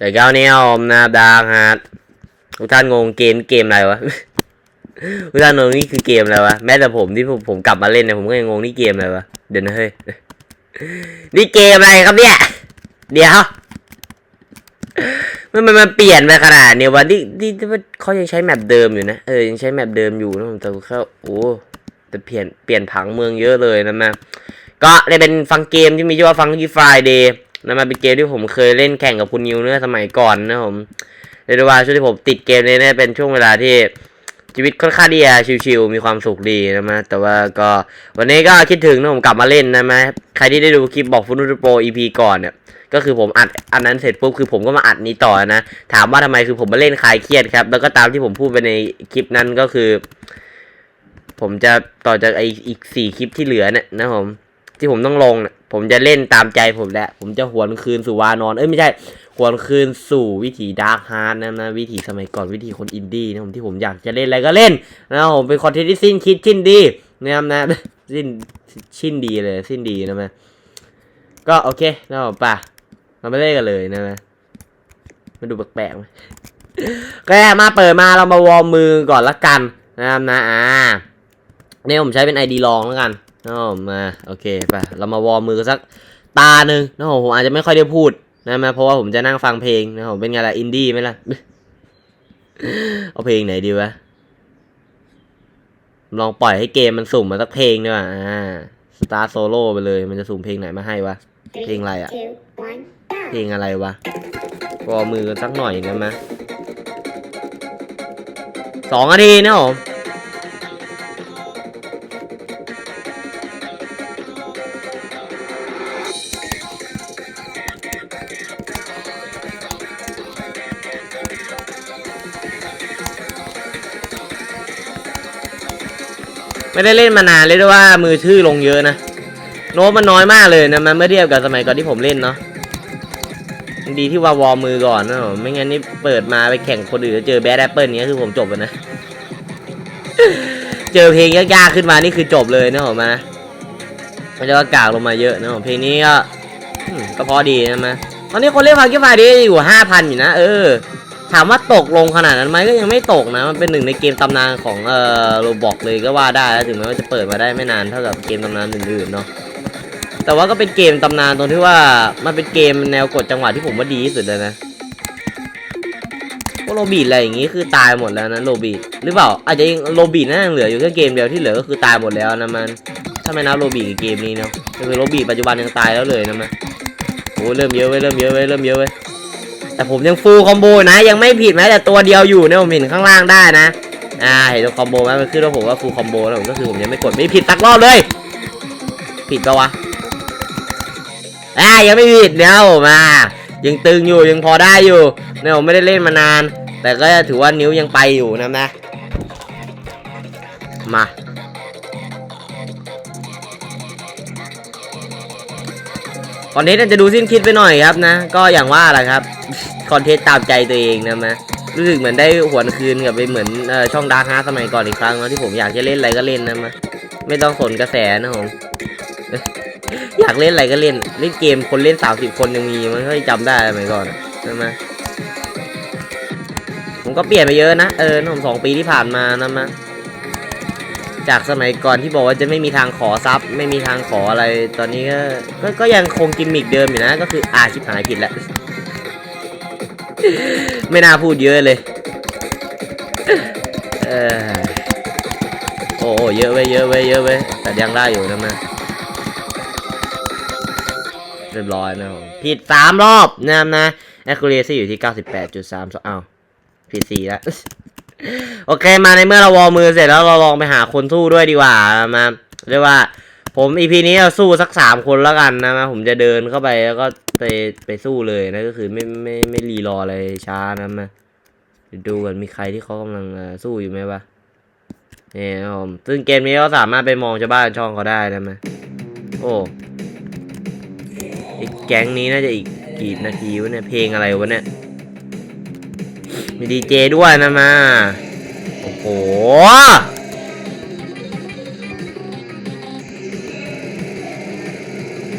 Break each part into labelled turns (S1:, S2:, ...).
S1: แต่เก้านี้ผมนะดาฮาร์ดทุกท่านงงเกมเกมอะไรวะทุกท่านงงนี่คือเกมอะไรวะแม้แต่ผมที่ผมผมกลับมาเล่นเนี่ยผมก็ยังงงนี่เกมอะไรวะเดี๋ยวนะเฮ้ยนี่เกมอะไรครับเนี่ยเดี๋ยวมันมันมันเปลี่ยนไปขนาดเนี่ยวันที่ที่เขายังใช้แมปเดิมอยู่นะเออยังใช้แมปเดิมอยู่นะผมแต่เขาโอ้แต่เปลี่ยนเปลี่ยนผังเมืองเยอะเลยนะมาก็ได้เป็นฟังเกมที่มีชื่อว่าฟังกี้ไฟเดย์ นะมาเป็นเกมที่ผมเคยเล่นแข่งกับคุณนิวเมื่อสมัยก่อนนะผมเรียกว่าช่วงที่ผมติดเกมนี้เนี่ยเป็นช่วงเวลาที่ชีวิตค่อนข้างดีอะชิวๆมีความสุขดีนะมะแต่ว่าก็วันนี้ก็คิดถึงนะผมกลับมาเล่นนะมะใครที่ได้ดูคลิปบอกฟุตบอลโปร EP ก่อนเนี่ยก็คือผมอัดอันนั้นเสร็จปุ๊บคือผมก็มาอัดนี้ต่อนะถามว่าทำไมคือผมมาเล่นคลายเครียดครับ แล้วก็ตามที่ผมพูดไปในคลิปนั้นก็คือ ผมจะต่อจากไออีกสี่คลิปที่เหลือเนี่ยนะผม ที่ผมต้องลงเนี่ยผมจะเล่นตามใจผมแหละ ผมจะหวนคืนสู่วานอนเอ้ยไม่ใช่ หวนคืนสู่วิถีดาร์คฮาร์ดนะนะวิถีสมัยก่อนวิถีคนอินดี้นะผมที่ผมอยากจะเล่นอะไรก็เล่นนะผมเป็นคอนเทนต์ที่สิ้นคิดสิ้นดีนะครับนะสิ้นชิ้นดีเลยสิ้นดีนะแม่ก็โอเคนะผมป่ะเราไม่เล่นกันเลยนะแม่มาดูแปลกๆไหมก็มาเปิดมาเรามาวอร์มมือก่อนละกันนะครับนะอ่าเนี่ยผมใช้เป็น ID ลองแล้วกัน นะครับผมมาโอเคไปเรามาวอร์มมือกันสักตาหนึ่งนะครับผมผมอาจจะไม่ค่อยได้พูดนะมาเพราะว่าผมจะนั่งฟังเพลงนะผมเป็นไงล่ะอินดี้ไหมล่ะเอาเพลงไหนดีวะลองปล่อยให้เกมมันสุ่มมาสักเพลงดีกว่าอ่าสตาร์โซโล่ไปเลย มันจะสุ่มเพลงไหนมาให้วะเพลงอะไรอะ
S2: two, one, go.
S1: เพลงอะไรวะวอร์มมือกันสักหน่อยนะมะสองนาทีนะผม ไม่ได้เล่นมานานเลยด้วยว่ามือชื่อลงเยอะนะ โน้ตมันน้อยมากเลยนะมันเมื่อเทียบกับสมัยก่อนที่ผมเล่นเนาะดีที่ว่าวอมือก่อนนะผมไม่งั้นนี่เปิดมาไปแข่งคนอื่นเจอแบดแอปเปิลนี้คือผมจบแล้วนะ เจอเพลงยากๆขึ้นมานี่คือจบเลยนะผมนะมันจะว่ากากลงมาเยอะนะผมเพลงนี้ก็ก็พอดีนะมาตอนนี้คนเล่นฟังกี้ไฟดีอยู่ห้าพันอยู่นะเออ ถามว่าตกลงขนาดนั้นไหมก็ยังไม่ตกนะ มันเป็นหนึ่งในเกมตำนานของเอ่อโรบอกเลยก็ว่าได้ถึงแม้ว่าจะเปิดมาได้ไม่นานเท่ากับเกมตำนานอื่นๆเนาะแต่ว่าก็เป็นเกมตำนานตรงที่ว่ามันเป็นเกมแนวกดจังหวะที่ผมว่าดีที่สุดเลยนะพวกโรบีดอะไรอย่างงี้คือตายหมดแล้วนะโรบีดหรือเปล่าอาจจะยังโรบีดน่าจะเหลืออยู่แค่เกมเดียวที่เหลือก็คือตายหมดแล้วนะมันถ้าไม่นับโรบีดกับเกมนี้เนาะคือโรบีดปัจจุบันยังตายแล้วเลยนะมันโอ้เริ่มเยอะเว้ยเริ่มเยอะเว้ยเริ่มเยอะเว้ย แต่ผมยังฟูลคอมโบนะ ยังไม่ผิดแม้แต่ตัวเดียวอยู่เนี่ยผมเห็นข้างล่างได้นะ อ่าเห็นตัวคอมโบไหมมันขึ้นว่าผมว่าฟูลคอมโบแล้วผมก็คือผมยังไม่กดไม่ผิดสักรอบเลย ผิดปะวะอ่ายังไม่ผิดเนี่ยผมอะยังตึงอยู่ยังพอได้อยู่เนี่ยผมไม่ได้เล่นมานาน แต่ก็ถือว่านิ้วยังไปอยู่นะนะมาคอนนต์อาจะดูสิ้นคิดไปหน่อยครับนะ ก็อย่างว่าแหละครับ คอนเทนต์ตามใจตัวเองนะนะรู้สึกเหมือนได้หวนคืนกับไปเหมือนอช่องดาร์คฮาสมัยก่อนอีกครั้งนะที่ผมอยากจะเล่นอะไรก็เล่นนะมาไม่ต้องสนกระแสนะผมอยากเล่นอะไรก็เล่นเล่นเกมคนเล่นสามสิบคนยังมีมันก็จำได้สมัยก่อนอะใช่ไหมผมก็เปลี่ยนไปเยอะนะเออผมสองปีที่ผ่านมานะมะจากสมัยก่อนที่บอกว่าจะไม่มีทางขอซับไม่มีทางขออะไรตอนนี้ก็ก็ก็ยังคงกิมมิกเดิมอยู่นะ ก็คืออาชิบหายผิดแล้ว ไม่น่าพูดเยอะเลย เออโอ้โหเยอะเว้เยอะเว้เยอะเว้แต่ยังได้อยู่นะมะเรียบร้อยนะผมผิดสามรอบนะครับนะ accuracy อยู่ที่ 98.3อ้าวผิดสี่แล้วโอเคมาในเมื่อเราวอมือเสร็จแล้วเราลองไปหาคนสู้ด้วยดีกว่ามาเรียกว่า ผม EP นี้เราสู้สักสามคนแล้วกันนะมาผมจะเดินเข้าไปแล้วก็ ไปไปสู้เลยนะก็คือไม่ไม่ไม่รีรออะไรช้านะมาดูกันมีใครที่เขากำลังสู้อยู่ไหมวะเนี่นะครับผมซึ่งเกมนี้ก็สามารถไปมองชาวบ้านช่องเขาได้นะมาโอ้ไอ้แก๊งนี้น่าจะอีกกี่นาทีวะเนี่ยเพลงอะไรวะเนี่ยมีดีเจด้วยนะมา โอ้โห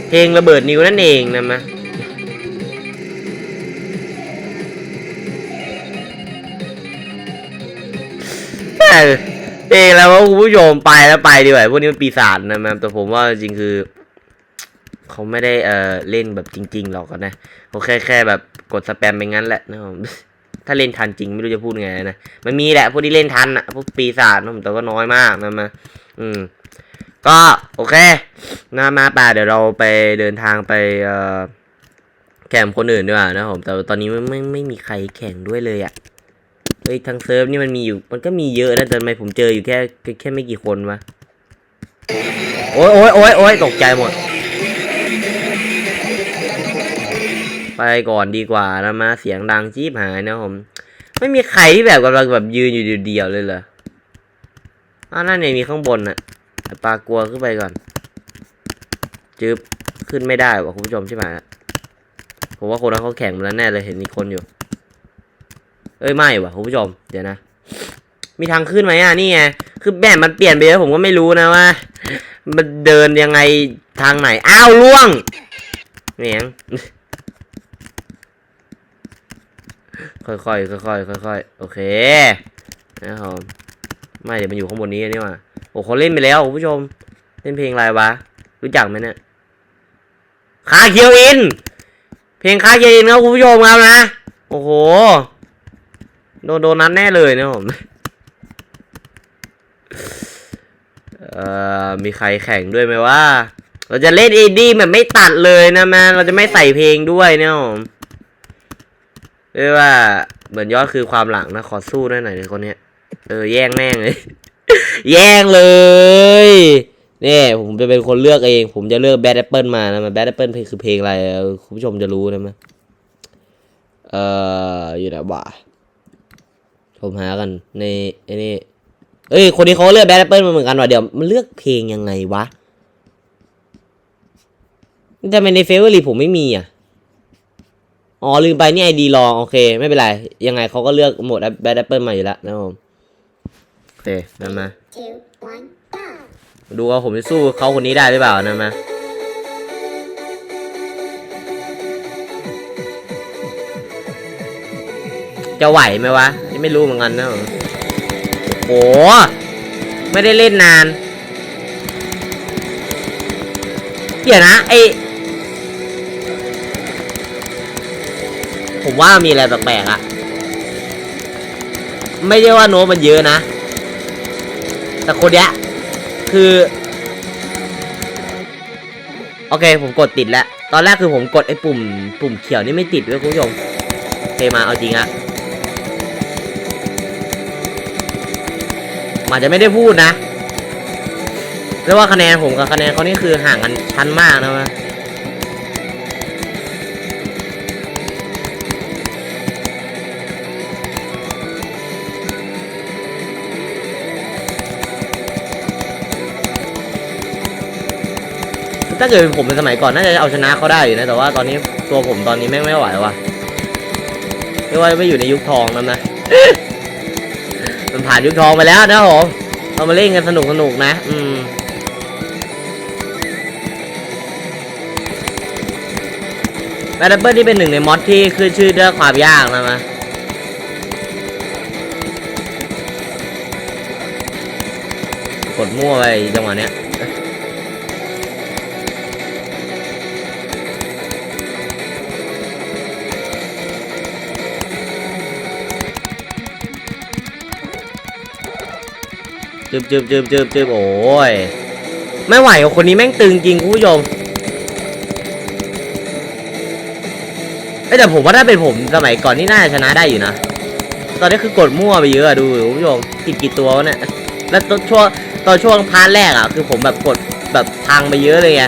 S1: เพลงระเบิดนิ้วนั่นเองนะมา เออเพลงแล้วว่าคุณผู้ชมไปแล้วไปดีกว่าพวกนี้มันปีศาจนะแมแต่ผมว่าจริงคือเขาไม่ได้เออเล่นแบบจริง ๆ หรอกนะเขาแค่แค่แบบกดสแปมไปงั้นแหละนะครับถ้าเล่นทันจริงไม่รู้จะพูดไงนะมันมีแหละพวกที่เล่นทันอะพวกปีศาจนะผมแต่ก็น้อยมากนะมาอืม ก็โอเคนะมาป่าเดี๋ยวเราไปเดินทางไปเอ่อแข่งคนอื่นดีกว่านะผมแต่ตอนนี้ไม่ไม่ไม่มีใครแข่งด้วยเลยอะ่ะ เฮ้ยทางเซิร์ฟนี่มันมีอยู่ มันก็มีเยอะนะแต่ทำไมผมเจออยู่แค่แค่แคไม่กี่คนวะโอ้ยโอ้ยโอ้ยโอ้ยตกใจหมด ไปก่อนดีกว่านะมาเสียงดังจี๊บหายนะผม ไม่มีใครที่แบบกำลังแบบยืนอยู่เดียวๆเลยเหรออ้าวนั่นเนี่ยมีข้างบนน่ะปลากลัวขึ้นไปก่อนจึบขึ้นไม่ได้ว่ะคุณผู้ชมใช่ไหมผมว่าคนนั้นเขาแข่งมาแล้วแน่เลยเห็นมีคนอยู่ เอ้ยไม่ว่ะคุณผู้ชมเดี๋ยวนะ มีทางขึ้นไหมอะนี่ไงคือแบบมันเปลี่ยนไปเยอะผมก็ไม่รู้นะว่า มันเดินยังไงทางไหนอ้าวล่วงเหนียงค่อยๆค่อยๆค่อยๆโอเคนะครับไม่เดี๋ยวมันอยู่ข้างบนนี้นี่ว่าโอ้เขาเล่นไปแล้วคุณผู้ชม เล่นเพลงอะไรวะ รู้จักไหมเนี่ยคาเคียวอิน เพลงคาเคียวอินครับคุณผู้ชมครับนะ โอ้โห โดนโดนนัดแน่เลยนะผมเอ่อมีใครแข่งด้วยไหมว่า เราจะเล่นเอดี้แบบไม่ตัดเลยนะแมนเราจะไม่ใส่เพลงด้วยเนี่ยผมเรียกว่าเหมือนยอดคือความหลังนะขอสู้หน่อยหน่อยเลยคนเนี้ยเออแย่งแม่งเลย แย่งเลยนี่ผมจะเป็นคนเลือกเอง ผมจะเลือกแบดแอปเปิลมานะมันแบดแอปเปิลคือเพลงอะไรคุณผู้ชมจะรู้นะมั้ยเอ่ออยู่ไหนวะ ผมหากันในไอ้นี่เอ้ย คนนี้เขาก็เลือกแบดแอปเปิลมาเหมือนกันว่ะเดี๋ยวมันเลือกเพลงยังไงวะแต่ในเฟเวอร์ลีผมไม่มีอะ อ๋อลืมไปนี่ไอดีลองโอเค ไม่เป็นไร ยังไงเขาก็เลือกโหมดแบดแอปเปิลมาอยู่แล้วนะครับผมโอเคนั่นมา
S2: two, one, go!
S1: ดูว่าผมจะสู้เขาคนนี้ได้หรือเปล่านะมา จะไหวไหมวะยังไม่รู้เหมือนกันนะโอ้โหไม่ได้เล่นนาน เดี๋ยวนะไอผมว่ามีอะไรแปลกๆอะไม่ใช่ว่าโน้มันเยอะนะ แต่คนเนี้ยคือ โอเค ผมกดติดแล้ว ตอนแรกคือผมกดไอ้ปุ่ม ปุ่มเขียวนี่ไม่ติดด้วยคุณผู้ชมโอเคมาเอาจริงอะ มันจะไม่ได้พูดนะเรียกว่าคะแนนผมกับคะแนนเขานี่คือห่างกันชั้นมากนะวะถ้าเกิดผมเป็นสมัยก่อนน่าจะเอาชนะเขาได้อยู่นะ แต่ว่าตอนนี้ตัวผมตอนนี้แม่งไม่ไหวว่ะไม่ว่าไม่อยู่ในยุคทองนั่นนะ มันผ่านยุคทองไปแล้วนะผมเรามาเล่นกันสนุกสนุกนะ อืมแบทเบิลที่เป็นหนึ่งในมอดที่ขึ้นชื่อเรื่องความยากนะมะกดมั่วไปจังหวะเนี้ย จึบจึบจึบจึบจึบโอ้ย ไม่ไหวคนนี้แม่งตึงจริงคุณผู้ชมเอ้ยแต่ผมว่าถ้าเป็นผมสมัยก่อนนี่น่าจะชนะได้อยู่นะ ตอนนี้คือกดมั่วไปเยอะอะดูคุณผู้ชมติดกี่ตัววะเนี่ย แล้วตอนช่วงตอนช่วงพาร์ทแรกอะคือผมแบบกดแบบพังไปเยอะเลยไง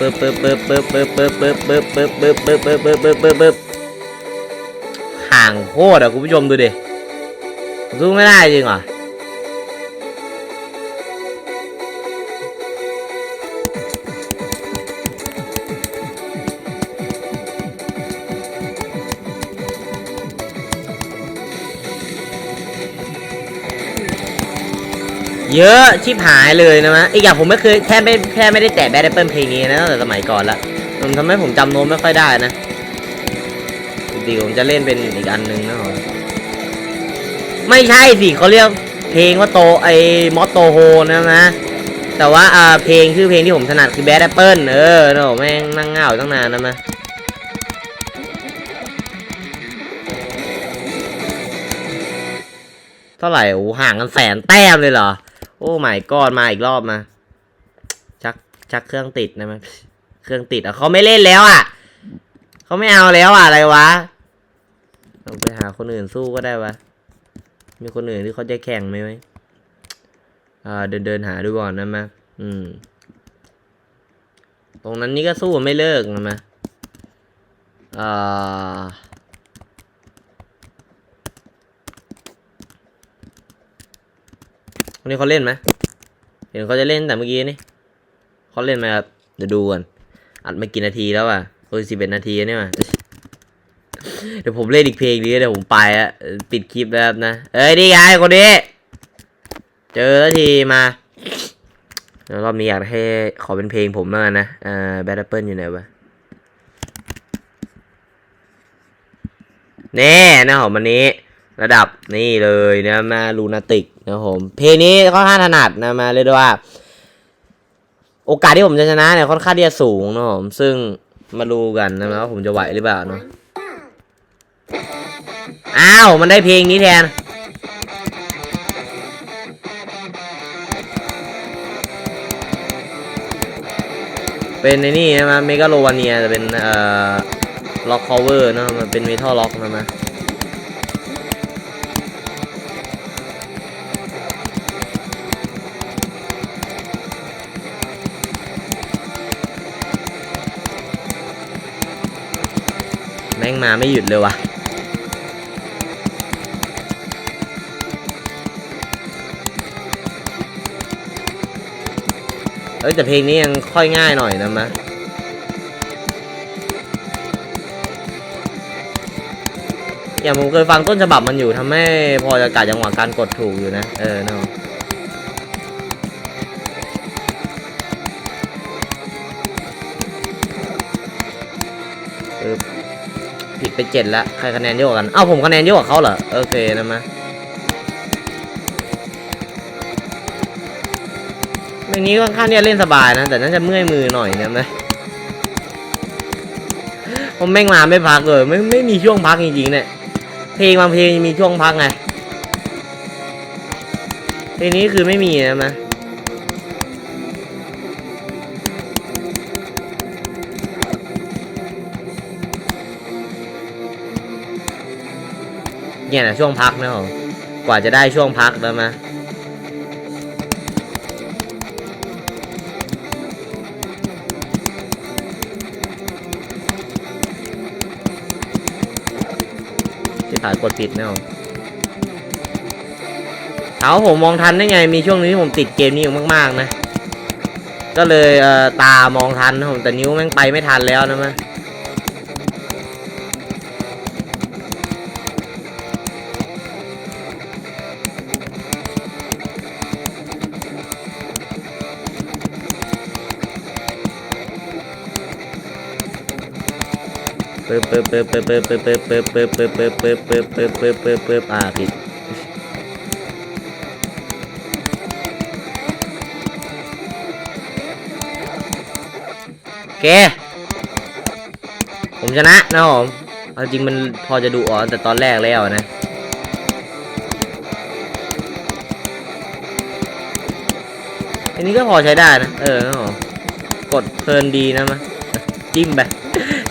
S1: ปึ๊บปึ๊บปึ๊บปึ๊บปึ๊บปึ๊บปึ๊บปึ๊บปึ๊บปึ๊บปึ๊บปึ๊บปึ๊บปึ๊บปึ๊บปึ๊บปึ๊บห่างโคตรอะคุณผู้ชมดูดิสู้ไม่ได้จริงเหรอ เยอะชิบหายเลยนะมะอีกอย่างผมไม่เคยแค่ไม่แค่ไม่ได้แตะแบดแอปเปิลเพลงนี้นะตั้งแต่สมัยก่อนละมันทำให้ผมจำโน้ตไม่ค่อยได้นะดีผมจะเล่นเป็นอีกอันหนึ่งนะผมไม่ใช่สิเขาเรียกเพลงว่าโตไอมอตโตโฮนะนะแต่ว่าอ่าเพลงชื่อเพลงที่ผมถนัดคือแบดแอปเปิลเออนะผมแม่งนั่งเงาตั้งนานนะมะเท่าไหร่โอ้ห่างกันแสนแต้มเลยเหรอ โอ้ไม่กอดมาอีกรอบมา ชักชักเครื่องติดนะมันเครื่องติดอะเขาไม่เล่นแล้วอะเขาไม่เอาแล้วอะอะไรวะเราไปหาคนอื่นสู้ก็ได้วะมีคนอื่นที่เขาจะแข่งไหมไหมอ่าเดินเดินหาดูก่อนนะมาอืม ตรงนั้นนี่ก็สู้ไม่เลิกนะมาอ่า วันนี้เขาเล่นไหมเห็นเขาจะเล่นแต่เมื่อกี้นี่เขาเล่นไหมครับเดี๋ยวดูก่อนอัดมากี่นาทีแล้วอะโอ้ยสิบเอ็ดนาทีนี่ยว่ะเดี๋ยวผมเล่นอีกเพลงนี้เดี๋ยวผมไปอะปิดคลิปแล้วนะ เอ้ยนี่ไงคนนี้ เจอแล้วทีมาเดี๋ยวรอบนี้อยากให้ขอเป็นเพลงผมแล้วกันนะอ่าแบทแอปเปิลอยู่ไหนวะแน่นะผมวันนี้ ระดับนี่เลยนะมาลูนาติกนะผมเพลงนี้ค่อนข้างถนัดนะมาเรียกได้ว่า โอกาสที่ผมจะชนะเนี่ยค่อนข้างที่จะสูงนะผมซึ่งมาดูกันนะว่าผมจะไหวหรือเปล่าเนาะอ้าวมันได้เพลงนี้แทนเป็นในนี่นะมาเมกาโลวาเนียจะเป็นเอ่อล็อกคอเวอร์นะมันเป็นเมทัลล็อกนะมา มาไม่หยุดเลยวะเอ้ยแต่เพลงนี้ยังค่อยง่ายหน่อยนะมะอย่างผมเคยฟังต้นฉบับมันอยู่ทำให้พอจะกะจังหวะการกดถูกอยู่นะ เออเนาะ ไปเจ็ดแล้วใครคะแนนเยอะกว่ากันเอ้าผมคะแนนเยอะกว่าเขาเหรอโอเคนะมะเพลงนี้ค่อนข้างที่จะเล่นสบายนะ แต่น่าจะเมื่อยมือหน่อยนะนะผมแม่งมาไม่พักเลยไม่ไม่มีช่วงพักจริงๆเนี่ยเพลงบางเพลงมีช่วงพักไงเพลงนี้คือไม่มีนะนะ เนี่ยนะช่วงพักนะผมกว่าจะได้ช่วงพักแล้วมาที่ถ่ายกดผิดนะผมถามว่าผมมองทันได้ไง มีช่วงนึงที่ผมติดเกมนี้อยู่มาก ๆ นะ ก็เลยเออตามองทันนะผมแต่นิ้วแม่งไปไม่ทันแล้วนะมะ ปึ๊บปึ๊บปึ๊บปึ๊บปึ๊บปึ๊บปึ๊บปึ๊บปึ๊บปึ๊บปึ๊บปึ๊บปึ๊บปึ๊บปึ๊บปึ๊บอ่าผิดโอเค ผมชนะนะผมเอาจริงมันพอจะดูอ๋อแต่ตอนแรกแล้วนะอันนี้ก็พอใช้ได้นะ เออนะผมกดเพลินดีนะมะจิ้มไป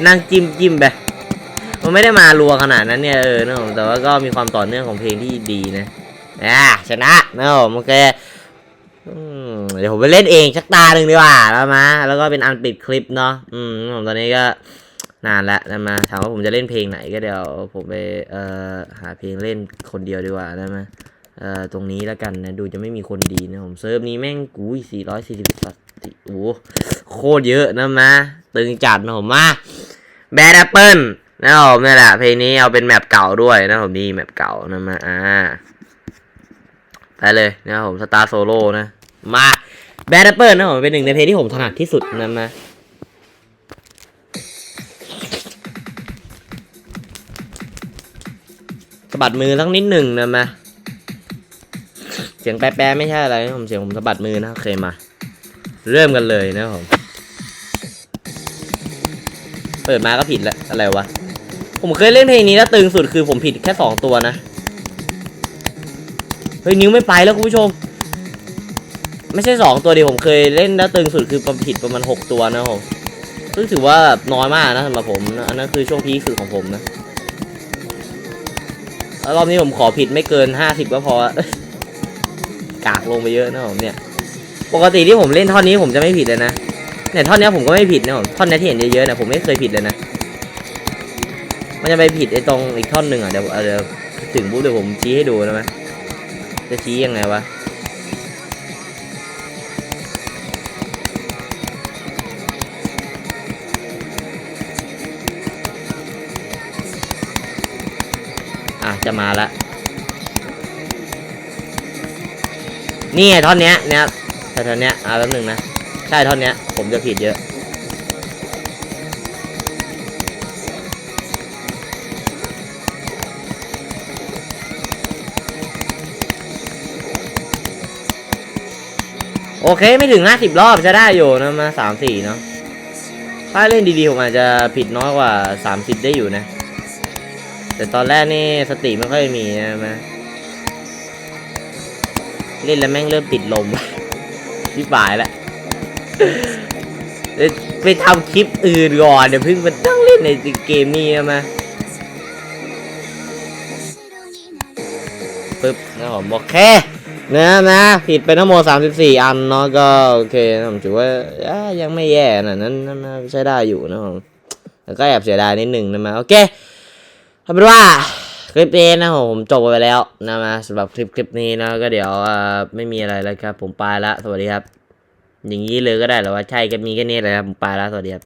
S1: นั่งจิ้มจิ้มไปมันไม่ได้มารัวขนาดนั้นเนี่ยเออนะผมแต่ว่าก็มีความต่อเนื่องของเพลงที่ดีนะอ่าชนะนะผมโอเคเดี๋ยวผมไปเล่นเองชักตาหนึ่งดีกว่าแล้วมาแล้วก็เป็นอันปิดคลิปเนาะอืมผมตอนนี้ก็นานแล้วนะมาถามว่าผมจะเล่นเพลงไหนก็เดี๋ยวผมไปเอ่อหาเพลงเล่นคนเดียวดีกว่าได้ไหม เอ่อตรงนี้แล้วกันนะดูจะไม่มีคนดีนะผมเซิร์ฟนี้แม่งกูสี่ร้อยสี่สิบสัตว์โอ้โคตรเยอะนะมาตึงจัดนะผมมาแบดแอปเปิลนะผมนี่แหละเพลงนี้เอาเป็นแมปเก่าด้วยนะผมนี่แมปเก่านะมาอ่าไปเลยนะผมสตาร์โซโล่นะมาแบดแอปเปิลนะผมเป็นหนึ่งในเพลงที่ผมถนัดที่สุดนะมาสะบัดมือสักนิดหนึ่งนะมา สียงแปรๆไม่ใช่อะไรนะผมเสียงผมสะบัดมือนะโอเคมา เริ่มกันเลยนะผมเปิดมาก็ผิดล้วอะไรวะ ผมเคยเล่นเพลงนี้แล้วตึงสุดคือผมผิดแค่สองตัวนะ เฮ้ยนิ้วไม่ไปแล้วคุณผู้ชม ไม่ใช่สองตัวเดียวผมเคยเล่นแล้วตึงสุดคือประผิดประมาณหกตัวนะผมซึ่งถือว่าน้อยมากนะสำหรับผมนะอันนั้นคือช่วงพีคสุดของผมนะแล้วรอบนี้ผมขอผิดไม่เกินห้าสิบก็พอากลงไปเยอะนะผมเนี่ย ปกติที่ผมเล่นท่อนนี้ผมจะไม่ผิดเลยนะเนี่ยท่อนนี้ผมก็ไม่ผิดนะผมท่อนนี้ที่เห็นเยอะๆเนี่ยผมไม่เคยผิดเลยนะ มันจะไปผิดไอ้ตรงอีกท่อนหนึ่งอะเดี๋ยวเดี๋ยวถึงปุ๊บเดี๋ยวผมชี้ให้ดูนะมั้ยจะชี้ยังไงวะอะจะมาละ นี่ไงท่อนเนี้ยเนี้ยแต่ท่อนเนี้ยอะแป๊บหนึงนะ ใช่ท่อนเนี้ย ผมจะผิดเยอะ โอเคไม่ถึงห้าสิบรอบจะได้อยู่นะมาสามสี่เนาะถ้าเล่นดีๆผมอาจจะผิดน้อยกว่าสามสิบได้อยู่นะ แต่ตอนแรกนี่สติไม่ค่อยมีนะมา เล่นแล้วแม่งเริ่มติดลมที่ปลายแล้วเอ้ยไปทำคลิปอื่นก่อนเดี๋ยวเพิ่งมาตั้งเล่นในเกมนี้มาปึ๊บนะผมโอเคนะนะผิดไปทั้งหมด34 อันเนาะก็โอเคผมถือว่ายังไม่แย่นะนั้นนะใช้ได้อยู่นะผมแต่ก็แอบเสียดายนิดหนึ่งนะมาโอเคเอาเป็นว่า คลิปนี้นะผมจบไปแล้วนะมาสำหรับคลิปคลิปนี้นะก็เดี๋ยวไม่มีอะไรแล้วครับ ผมไปละสวัสดีครับ อย่างนี้เลยก็ได้หรือว่าใช่ก็มีแค่นี้เลยครับผมไปละสวัสดีครับ